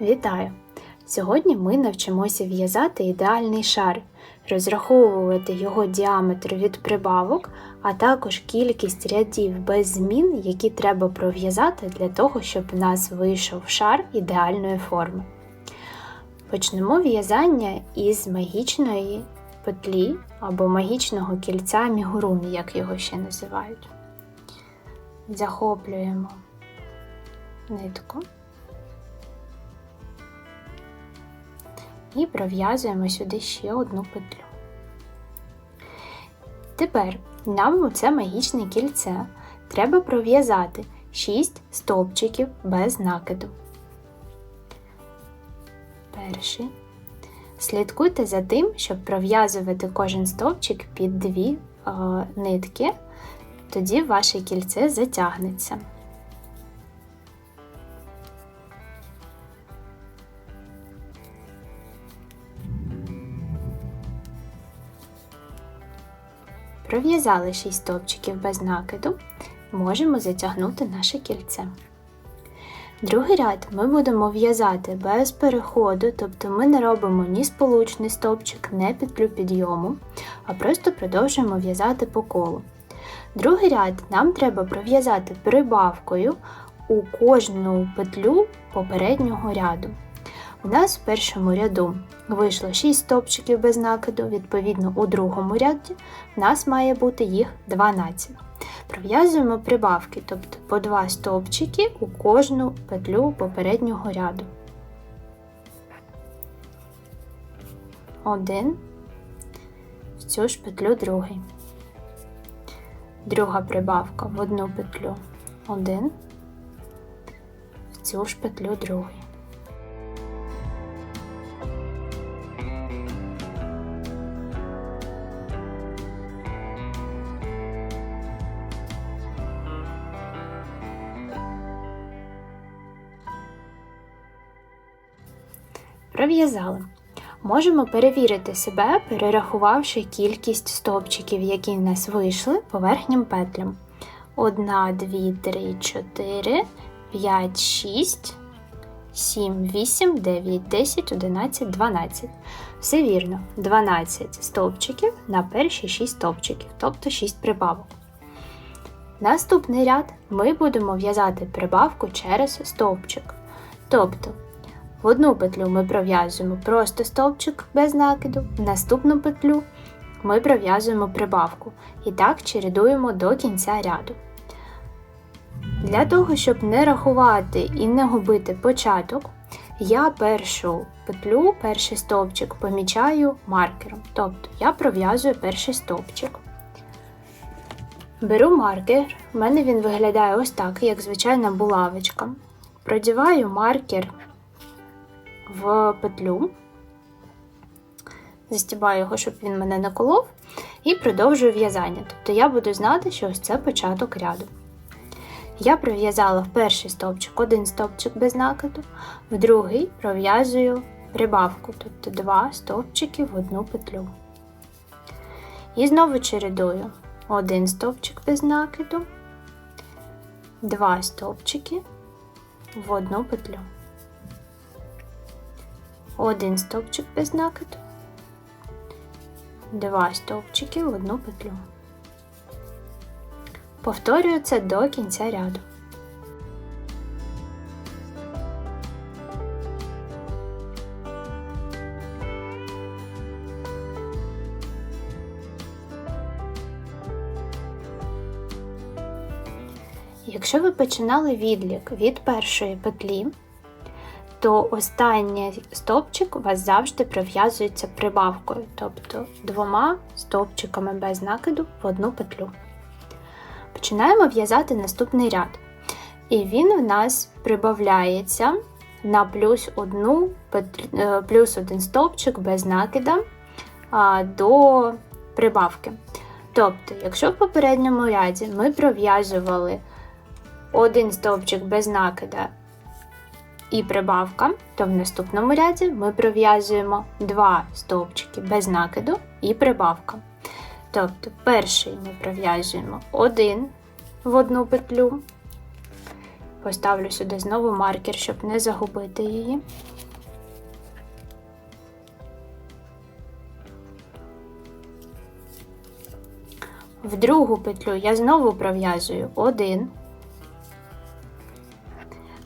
Вітаю! Сьогодні ми навчимося в'язати ідеальний шар, розраховувати його діаметр від прибавок, а також кількість рядів без змін, які треба пров'язати для того, щоб у нас вийшов шар ідеальної форми. Почнемо в'язання із магічної петлі або магічного кільця мігурумі, як його ще називають. Захоплюємо нитку. І пров'язуємо сюди ще одну петлю. Тепер нам у це магічне кільце треба пров'язати 6 стовпчиків без накиду. Перший. Слідкуйте за тим, щоб пров'язувати кожен стовпчик під дві е, нитки, тоді ваше кільце затягнеться. Пров'язали 6 стовпчиків без накиду, можемо затягнути наше кільце. Другий ряд ми будемо в'язати без переходу, тобто ми не робимо ні сполучний стовпчик, ні петлю підйому, а просто продовжуємо в'язати по колу. Другий ряд нам треба пров'язати прибавкою у кожну петлю попереднього ряду. У нас в першому ряду вийшло 6 стовпчиків без накиду, відповідно, у другому ряді в нас має бути їх 12. Пров'язуємо прибавки, тобто по 2 стовпчики у кожну петлю попереднього ряду. Один, в цю ж петлю другий. Друга прибавка в одну петлю один, в цю ж петлю другий. Пров'язали. Можемо перевірити себе, перерахувавши кількість стовпчиків, які в нас вийшли по верхнім петлям. 1, 2, 3, 4, 5, 6, 7, 8, 9, 10, 11, 12. Все вірно, 12 стовпчиків на перші 6 стовпчиків, тобто 6 прибавок. Наступний ряд ми будемо в'язати прибавку через стовпчик. Тобто в одну петлю ми пров'язуємо просто стовпчик без накиду, в наступну петлю ми пров'язуємо прибавку. І так чередуємо до кінця ряду. Для того, щоб не рахувати і не губити початок, я першу петлю, перший стовпчик помічаю маркером. Тобто я пров'язую перший стовпчик. Беру маркер, в мене він виглядає ось так, як звичайна булавочка. Продіваю маркер в петлю, застібаю його, щоб він мене не колов, і продовжую в'язання. Тобто я буду знати, що ось це початок ряду. Я пров'язала в перший стовпчик один стовпчик без накиду, в другий пров'язую прибавку, тобто два стовпчики в одну петлю. І знову чередую один стовпчик без накиду, два стовпчики в одну петлю один стовпчик без накиду, два стовпчики в одну петлю. Повторюю це до кінця ряду. Якщо ви починали відлік від першої петлі, то останній стовпчик у вас завжди прив'язується прибавкою, тобто двома стовпчиками без накиду в одну петлю. Починаємо в'язати наступний ряд. І він в нас прибавляється на плюс одну, е, плюс один стовпчик без накида до прибавки. Тобто, якщо в попередньому ряді ми пров'язували один стовпчик без накида і прибавка, то в наступному ряді ми пров'язуємо два стовпчики без накиду і прибавка. Тобто перший ми пров'язуємо один в одну петлю, Поставлю сюди знову маркер, щоб не загубити її. В другу петлю я знову пров'язую один,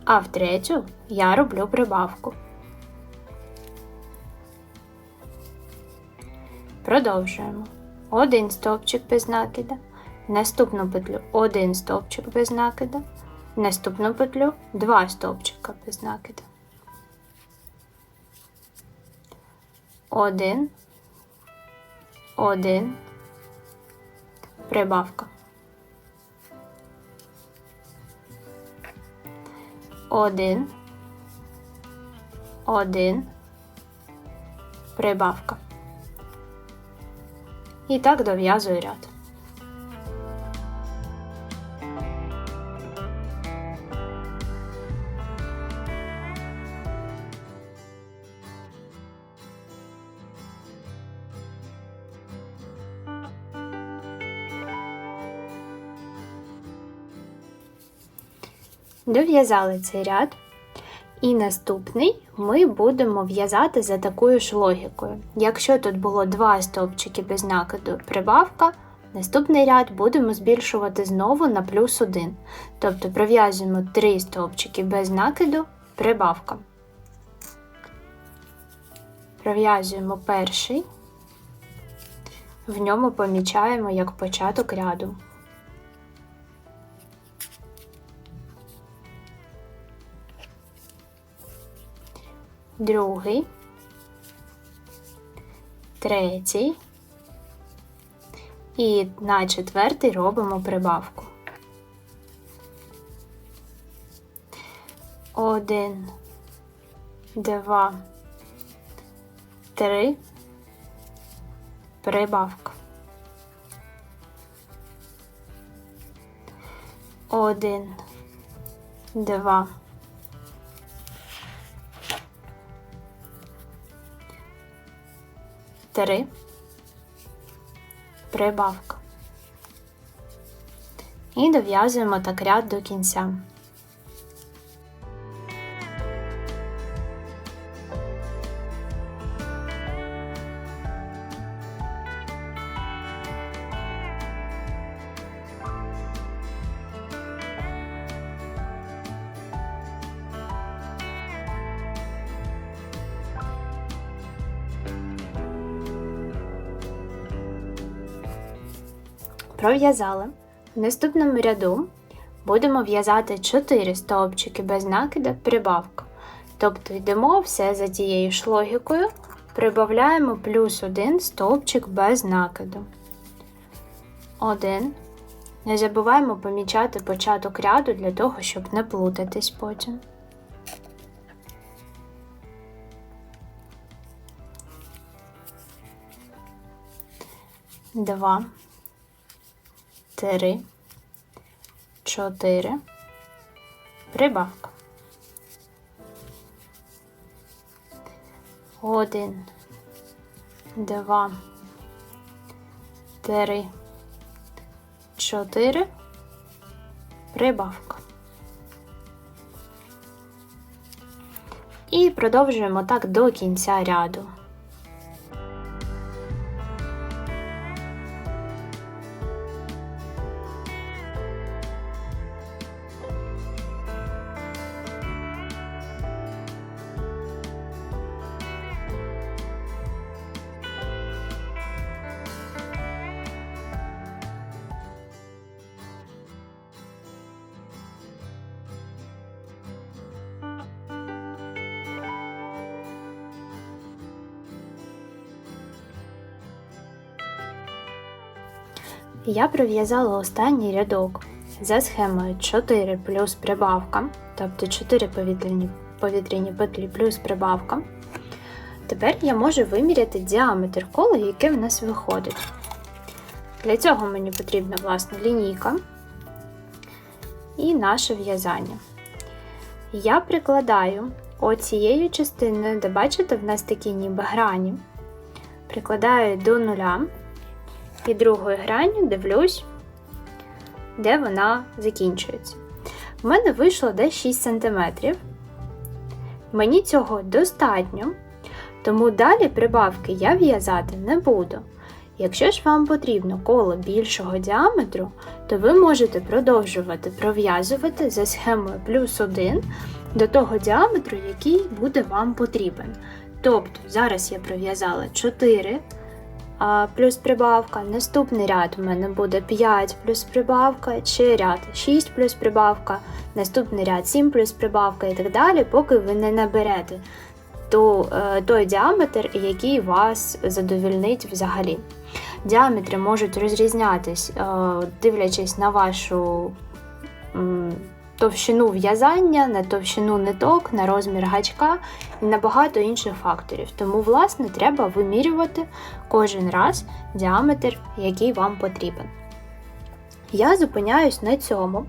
а в третю я роблю прибавку. Продовжуємо. Один стовпчик без накида, наступну петлю один стовпчик без накида, наступну петлю два стовпчика без накида. Один, один, прибавка. Один, один, прибавка. І так дов'язую ряд. Дов'язали цей ряд. І наступний ми будемо в'язати за такою ж логікою. Якщо тут було два стовпчики без накиду прибавка, наступний ряд будемо збільшувати знову на плюс 1. Тобто пров'язуємо 3 стовпчики без накиду прибавка. Пров'язуємо перший, в ньому помічаємо як початок ряду. Другий, третій і на четвертий робимо прибавку. Один, два, три, прибавка. Один, два, три, прибавка. І дов'язуємо так ряд до кінця. Пров'язали. В наступному ряду будемо в'язати 4 стовпчики без накида прибавка. Тобто йдемо все за тією ж логікою, прибавляємо плюс 1 стовпчик без накиду. 1. Не забуваємо помічати початок ряду для того, щоб не плутатись потім. Два три, чотири, прибавка. Один, два, три, чотири, прибавка. І продовжуємо так до кінця ряду. Я пров'язала останній рядок за схемою 4 плюс прибавка, тобто 4 повітряні, повітряні петлі плюс прибавка. Тепер я можу виміряти діаметр кола, яке в нас виходить. Для цього мені потрібна власне лінійка і наше в'язання. Я прикладаю оцією частиною, де бачите, в нас такі ніби грані, прикладаю до нуля і другою гранню дивлюсь, де вона закінчується. У мене вийшло десь 6 см. Мені цього достатньо, тому далі прибавки я в'язати не буду. Якщо ж вам потрібно коло більшого діаметру, то ви можете продовжувати пров'язувати за схемою плюс 1 до того діаметру, який буде вам потрібен. Тобто, зараз я пров'язала 4 а, плюс прибавка, наступний ряд у мене буде 5 плюс прибавка, чи ряд 6 плюс прибавка, наступний ряд 7 плюс прибавка і так далі, поки ви не наберете ту, е, той діаметр, який вас задовільнить взагалі. Діаметри можуть розрізнятись, е, дивлячись на вашу товщину в'язання, на товщину ниток, на розмір гачка і на багато інших факторів. Тому, власне, треба вимірювати кожен раз діаметр, який вам потрібен. Я зупиняюсь на цьому.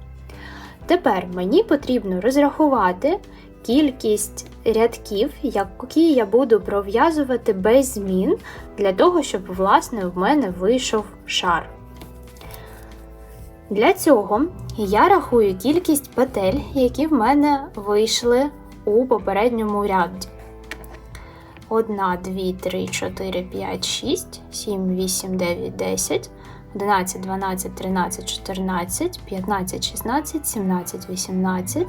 Тепер мені потрібно розрахувати кількість рядків, які я буду пров'язувати без змін, для того, щоб, власне, в мене вийшов шар. Для цього я рахую кількість петель, які в мене вийшли у попередньому ряді. 1, 2, 3, 4, 5, 6, 7, 8, 9, 10, 11, 12, 13, 14, 15, 16, 17, 18,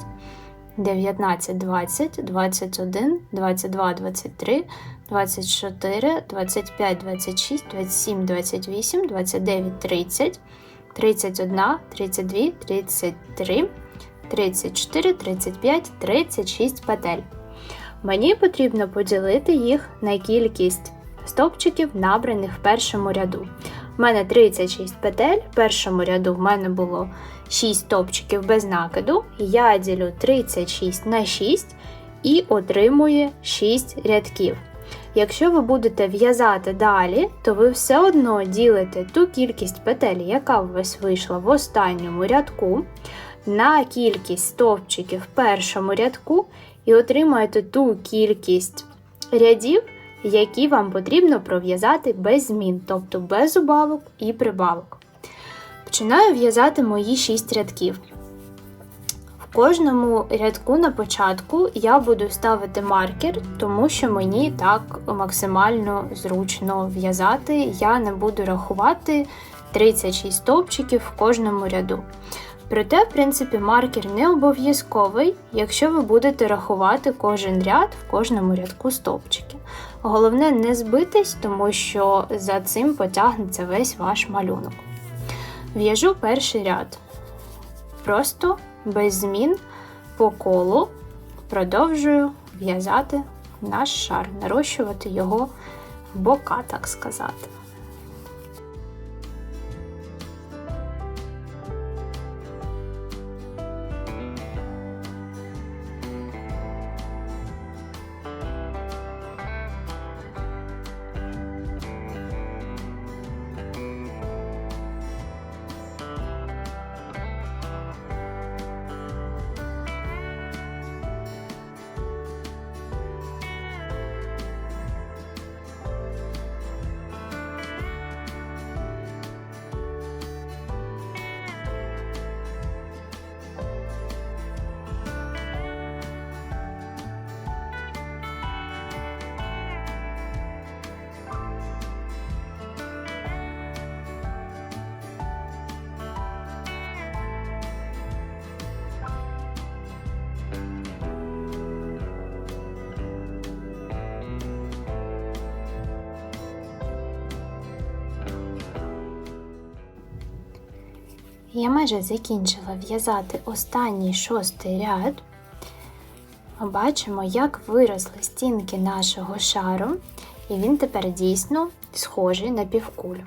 19, 20, 21, 22, 23, 24, 25, 26, 27, 28, 29, 30, 31, 32, 33, 34, 35, 36 петель. Мені потрібно поділити їх на кількість стовпчиків, набраних в першому ряду. У мене 36 петель, в першому ряду в мене було 6 стовпчиків без накиду. Я ділю 36 на 6 і отримую 6 рядків. Якщо ви будете в'язати далі, то ви все одно ділите ту кількість петель, яка у вас вийшла в останньому рядку, на кількість стовпчиків в першому рядку, і отримаєте ту кількість рядів, які вам потрібно пров'язати без змін, тобто без убавок і прибавок. Починаю в'язати мої 6 рядків кожному рядку на початку я буду ставити маркер, тому що мені так максимально зручно в'язати. Я не буду рахувати 36 стовпчиків в кожному ряду. Проте, в принципі, маркер не обов'язковий, якщо ви будете рахувати кожен ряд в кожному рядку стовпчики. Головне не збитись, тому що за цим потягнеться весь ваш малюнок. В'яжу перший ряд. Просто без змін по колу продовжую в'язати наш шар, нарощувати його бока, так сказати. Я майже закінчила в'язати останній шостий ряд. Бачимо, як виросли стінки нашого шару, і він тепер дійсно схожий на півкулю.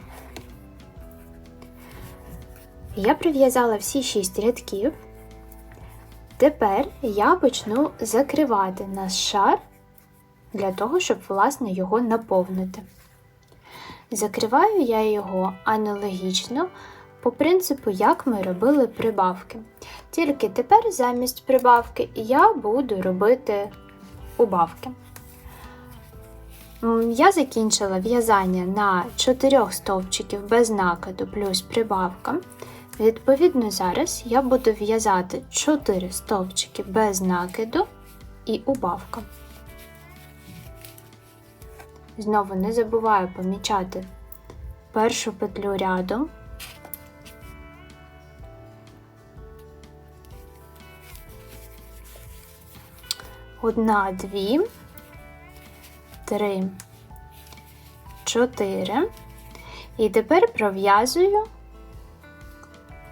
Я прив'язала всі шість рядків. Тепер я почну закривати наш шар для того, щоб, власне, його наповнити. Закриваю я його аналогічно по принципу, як ми робили прибавки. Тільки тепер замість прибавки я буду робити убавки. Я закінчила в'язання на 4 стовпчиків без накиду плюс прибавка. Відповідно, зараз я буду в'язати 4 стовпчики без накиду і убавка. Знову не забуваю помічати першу петлю ряду. Одна, дві, три, чотири. І тепер пров'язую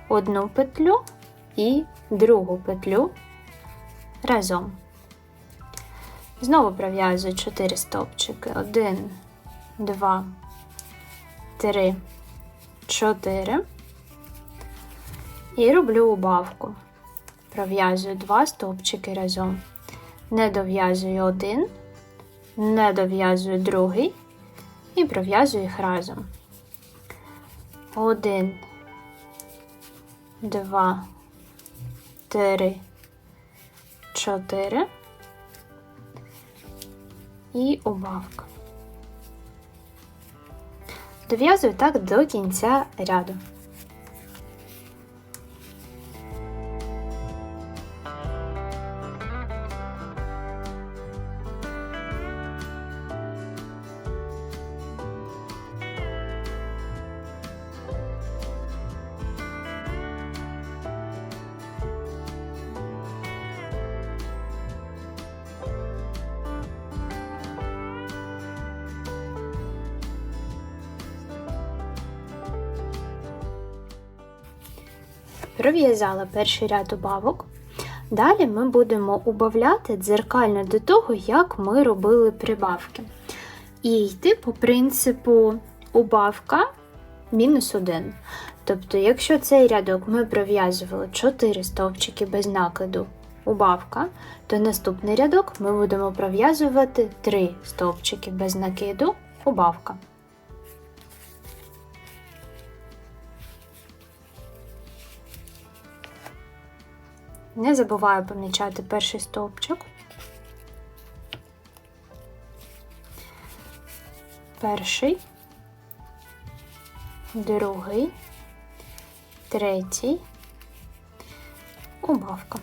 одну петлю і другу петлю разом. Знову пров'язую 4 стовпчики. 1, 2, 3, 4. І роблю убавку. Пров'язую 2 стовпчики разом. Не дов'язую один, не дов'язую другий і пров'язую їх разом. 1, 2, 3, 4 і убавка. Дов'язую так до кінця ряду. Пров'язала перший ряд убавок. Далі ми будемо убавляти дзеркально до того, як ми робили прибавки. І йти по принципу убавка мінус 1. Тобто, якщо цей рядок ми пров'язували 4 стовпчики без накиду убавка, то наступний рядок ми будемо пров'язувати 3 стовпчики без накиду убавка. Не забуваю помічати перший стовпчик. Перший, другий, третій, убавка.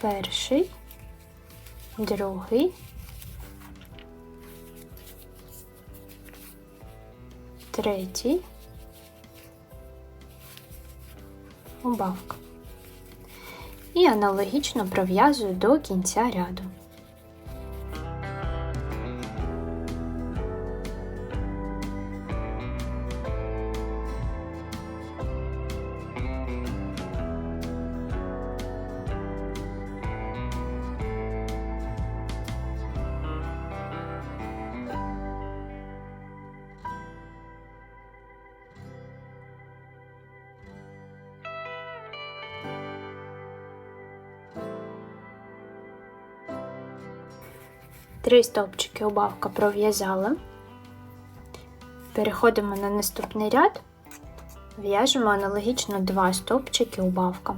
Перший, другий, третій. Убавка. І аналогічно пров'язую до кінця ряду. Три стовпчики убавка пров'язали. Переходимо на наступний ряд, в'яжемо аналогічно два стовпчики убавка.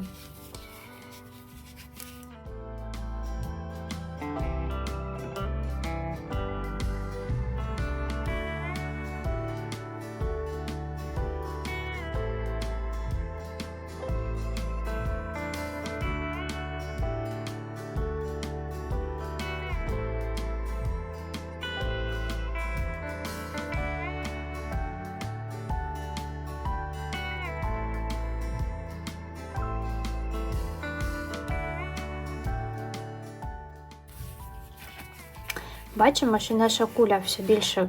Бачимо, що наша куля все більше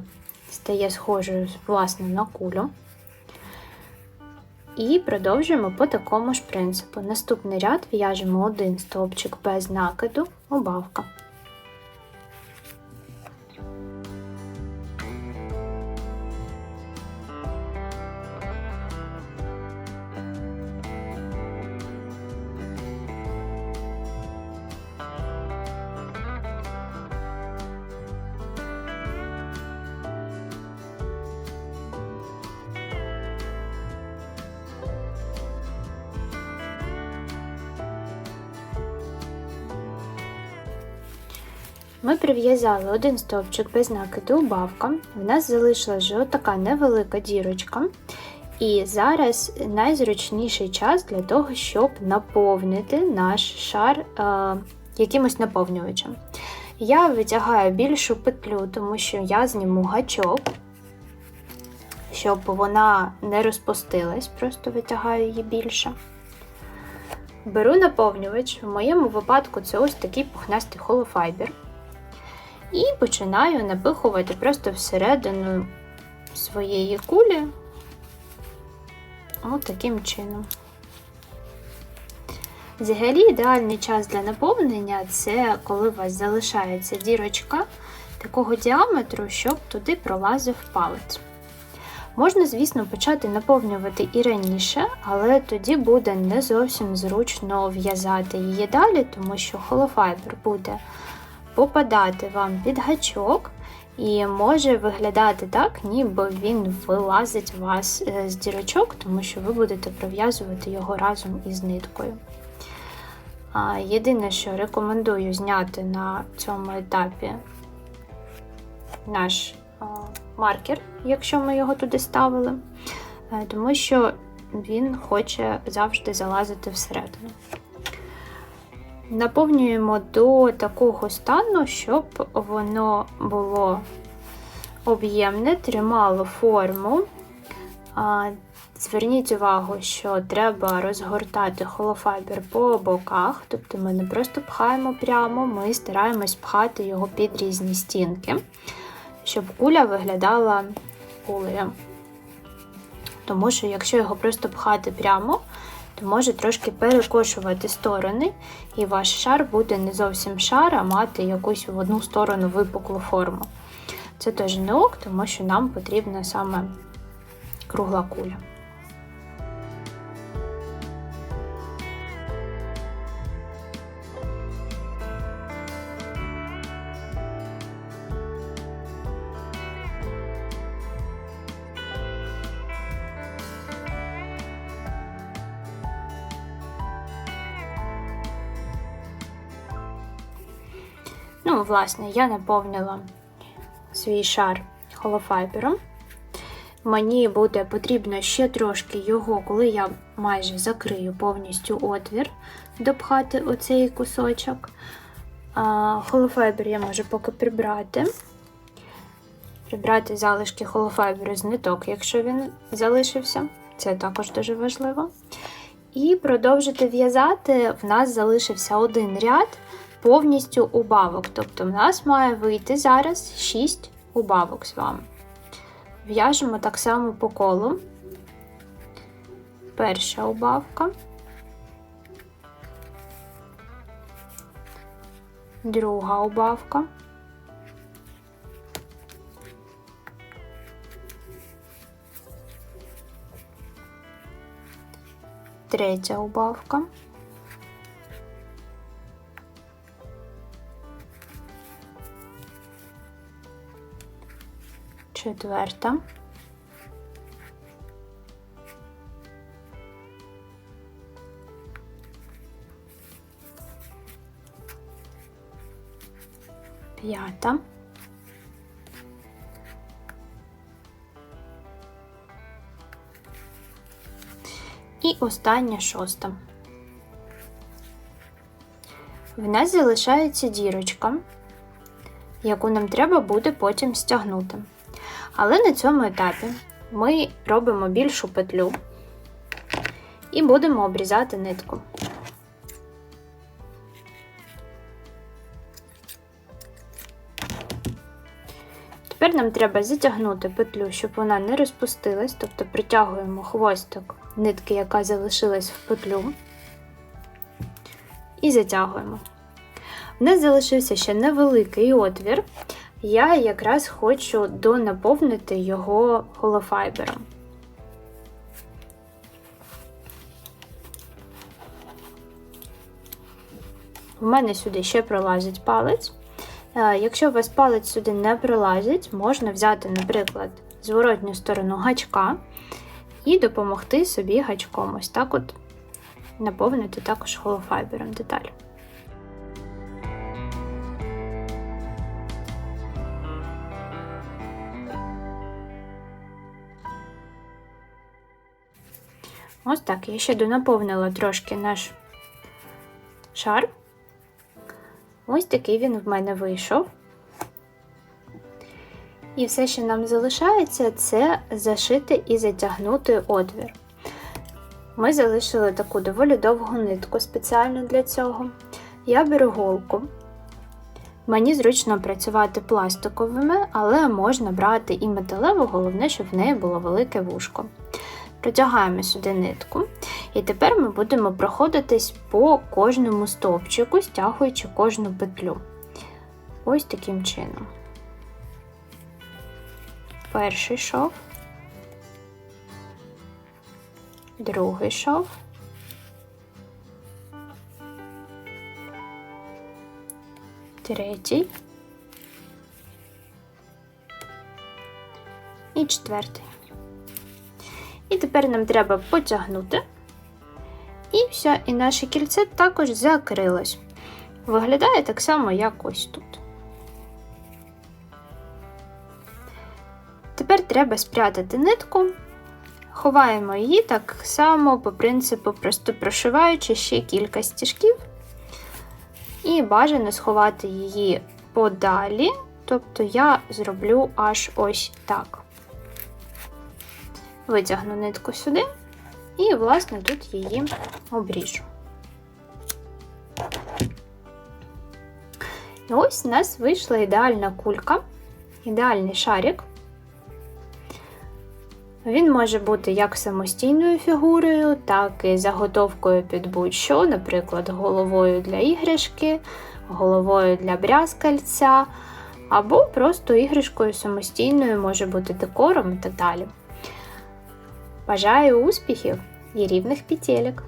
стає схожою власне на кулю. І продовжуємо по такому ж принципу. Наступний ряд в'яжемо один стовпчик без накиду, убавка. Ми прив'язали один стовпчик без накиду убавка. В нас залишилась вже така невелика дірочка. І зараз найзручніший час для того, щоб наповнити наш шар е, якимось наповнювачем. Я витягаю більшу петлю, тому що я зніму гачок, щоб вона не розпустилась, просто витягаю її більше. Беру наповнювач, в моєму випадку це ось такий пухнастий холофайбер. І починаю напихувати просто всередину своєї кулі От таким чином. Взагалі, ідеальний час для наповнення це коли у вас залишається дірочка такого діаметру, щоб туди пролазив палець. Можна, звісно, почати наповнювати і раніше, але тоді буде не зовсім зручно в'язати її далі, тому що холофайбер буде попадати вам під гачок, і може виглядати так, ніби він вилазить у вас е, з дірочок, тому що ви будете пров'язувати його разом із ниткою. Єдине, що рекомендую зняти на цьому етапі наш маркер, якщо ми його туди ставили, е, тому що він хоче завжди залазити всередину. Наповнюємо до такого стану, щоб воно було об'ємне, тримало форму. Зверніть увагу, що треба розгортати холофайбер по боках, тобто ми не просто пхаємо прямо, ми стараємось пхати його під різні стінки, щоб куля виглядала кулею. Тому що, якщо його просто пхати прямо, то може трошки перекошувати сторони, і ваш шар буде не зовсім шар, а мати якусь в одну сторону випуклу форму. Це теж не ок, тому що нам потрібна саме кругла куля. Ну, власне, я наповнила свій шар холофайбером. Мені буде потрібно ще трошки його, коли я майже закрию повністю отвір, допхати оцей кусочок. Холофайбер я можу поки прибрати. Прибрати залишки холофайберу з ниток, якщо він залишився. Це також дуже важливо. І продовжити в'язати, в нас залишився один ряд повністю убавок. Тобто, в нас має вийти зараз 6 убавок з вами. В'яжемо так само по колу. Перша убавка, друга убавка. Третя убавка. Четверта. П'ята. І остання шоста. В нас залишається дірочка, яку нам треба буде потім стягнути. Але на цьому етапі ми робимо більшу петлю і будемо обрізати нитку. Тепер нам треба затягнути петлю, щоб вона не розпустилась, тобто притягуємо хвостик нитки, яка залишилась в петлю, і затягуємо. У нас залишився ще невеликий отвір, я якраз хочу донаповнити його холофайбером. У мене сюди ще пролазить палець. Е, якщо у вас палець сюди не пролазить, можна взяти, наприклад, зворотню сторону гачка і допомогти собі гачком. Ось так от наповнити також холофайбером деталь. Ось так, я ще донаповнила трошки наш шар. Ось такий він в мене вийшов. І все, що нам залишається, це зашити і затягнути отвір. Ми залишили таку доволі довгу нитку спеціально для цього. Я беру голку. Мені зручно працювати пластиковими, але можна брати і металеву, головне, щоб в неї було велике вушко. Протягаємо сюди нитку, і тепер ми будемо проходитись по кожному стовпчику, стягуючи кожну петлю. Ось таким чином. Перший шов, другий шов. Третій і четвертий. І тепер нам треба потягнути. І все, і наше кільце також закрилось. Виглядає так само, як ось тут. Тепер треба спрятати нитку, ховаємо її так само, по принципу, просто прошиваючи ще кілька стіжків. І бажано сховати її подалі, тобто я зроблю аж ось так. Витягну нитку сюди і, власне, тут її обріжу. І ось у нас вийшла ідеальна кулька, ідеальний шарик. Він може бути як самостійною фігурою, так і заготовкою під будь-що, наприклад, головою для іграшки, головою для брязкальця, або просто іграшкою самостійною може бути декором і так далі. Бажаю успіхів і рівних петелек!